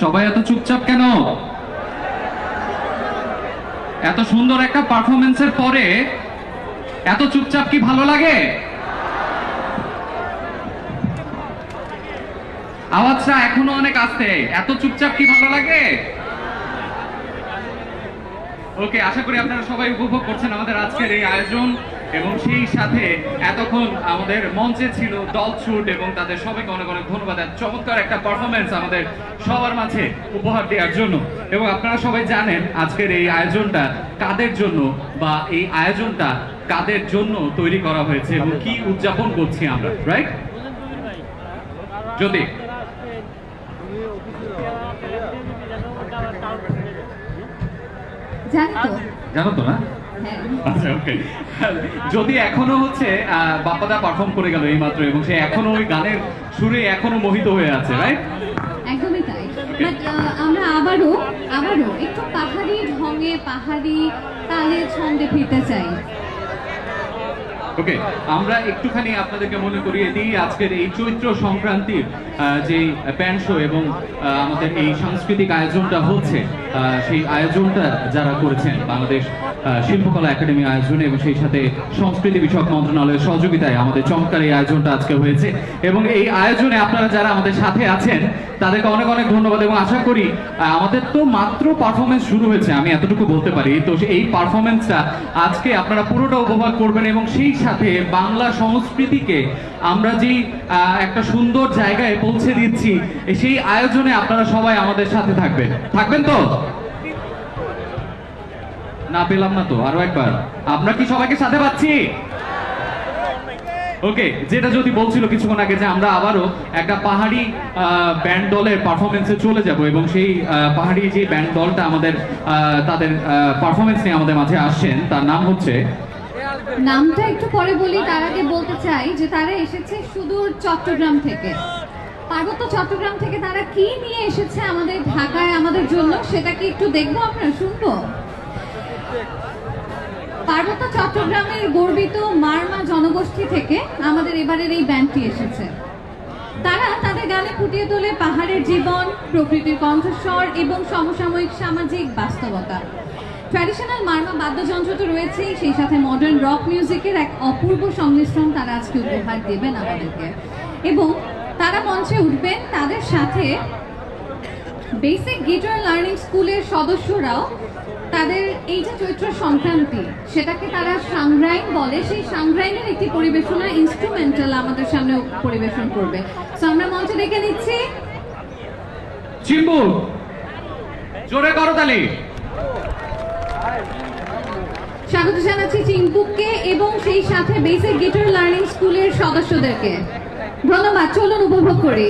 সবাই এত চুপচাপ কেন? এত সুন্দর একটা পারফরমেন্সের পরে এত চুপচাপ কি ভালো লাগে? আওয়াজটা এখনও অনেক আসতে এত চুপচাপ কি ভালো লাগে? ওকে, আশা করি আপনারা সবাই উপভোগ করছেন আমাদের আজকের এই আয়োজন। এবং সেই সাথে এতক্ষণ আমাদের মঞ্চে ছিল দল শুট এবং তাদের সবাইকে অনেক অনেক ধন্যবাদ চমৎকার একটা পারফরমেন্স আমাদের সবার মাঝে উপহার দেওয়ার জন্য। এবং আপনারা সবাই জানেন আজকের এই আয়োজনটা কাদের জন্য বা এই আয়োজনটা কাদের জন্য তৈরি করা হয়েছে এবং কি উদযাপন করছি আমরা রাইট যদি। জানি তো না? আচ্ছা ওকে যদি এখনও হচ্ছে বাপ্পাদা পারফর্ম করে গেল এই মাত্র এবং সে এখনও ওই গানের সুরে এখনও মোহিত হয়ে আছে রাইট একদমই তাই। বাট আমরা আবারও আবারও একটু পাহাড়ি ঢঙে পাহাড়ি তালে ছন্দে ফিরতে চাই। ওকে আমরা একটুখানি আপনাদেরকে মনে করিয়ে দিই আজকের এই চৈত্র সংক্রান্তির যে প্যান্ট শো এবং আমাদের এই সাংস্কৃতিক আয়োজনটা হচ্ছে সেই আয়োজনটা যারা করেছেন বাংলাদেশ শিল্পকলা একাডেমি আয়োজনে এবং সেই সাথে সংস্কৃতি বিষয়ক মন্ত্রণালয়ের সহযোগিতায় আমাদের চমৎকার এই আয়োজনটা আজকে হয়েছে এবং এই আয়োজনে আপনারা যারা আমাদের সাথে আছেন, তাদেরকে অনেক অনেক ধন্যবাদ এবং আশা করি আমাদের তো মাত্র পারফরমেন্স শুরু হয়েছে, আমি এতটুকু বলতে পারি। তো এই পারফরমেন্সটা আজকে আপনারা পুরোটা উপভোগ করবেন এবং সেই সাথে বাংলা সংস্কৃতিকে আমরা যেই একটা সুন্দর জায়গায় পৌঁছে দিচ্ছি, সেই আয়োজনে আপনারা সবাই আমাদের সাথে থাকবেন। থাকবেন তো? না পেলাম না তো, আরও একবার। আমরা কি সবাইকে সাথে পাচ্ছি? ওকে, যেটা যদি বলছিল কিছুক্ষণ আগে যে আমরা আবারও একটা পাহাড়ি ব্যান্ড দলের পারফরমেন্সে চলে যাব এবং সেই পাহাড়ি যে ব্যান্ড দলটা আমাদের তাদের পারফরমেন্স নিয়ে আমাদের মাঝে আসছেন, তার নাম হচ্ছে নামটা একটু পরে বলি, তার আগে বলতে চাই যে তারা এসেছে সুদূর চট্টগ্রাম থেকে। পার্বত্য চট্টগ্রাম থেকে তারা কি নিয়ে এসেছে আমাদের ঢাকায়, আমাদের জন্য সেটা কি একটু দেখব আমরা শুনব? পার্বত্য চট্টগ্রামের গর্বিত মারমা জনগোষ্ঠী থেকে আমাদের এবারের এই ব্যান্ডটি এসেছে। তারা তাদের গানে ফুটিয়ে তোলে পাহাড়ের জীবন, প্রকৃতির কণ্ঠস্বর এবং সমসাময়িক সামাজিক বাস্তবতা। ট্র্যাডিশনাল মার্মা বাদ্যযন্ত্র তো রয়েছেই, সেই সাথে মডার্ন রক মিউজিকের এক অপূর্ব সংমিশ্রণ তারা আজকে উপহার দেবেন আমাদেরকে। এবং তারা মঞ্চে উঠবেন, তাদের সাথে বেসিক গিটার লার্নিং স্কুলের সদস্যরাও তাদের এই যে চৈত্র সংক্রান্তি, সেটাকে তারা সাংগ্রাইন বলে, সেই সাংগ্রাইনের একটি পরিবেশনা ইনস্ট্রুমেন্টাল আমাদের সামনে পরিবেশন করবে। তো আমরা মঞ্চে দেখে নিচ্ছি। চিম্বু, জোরে করো তালি। স্বাগত জানাচ্ছি চিম্পুককে এবং সেই সাথে বেসিক গিটার লার্নিং স্কুলের সদস্যদেরকে। ধন্যবাদ, চলুন উপভোগ করি।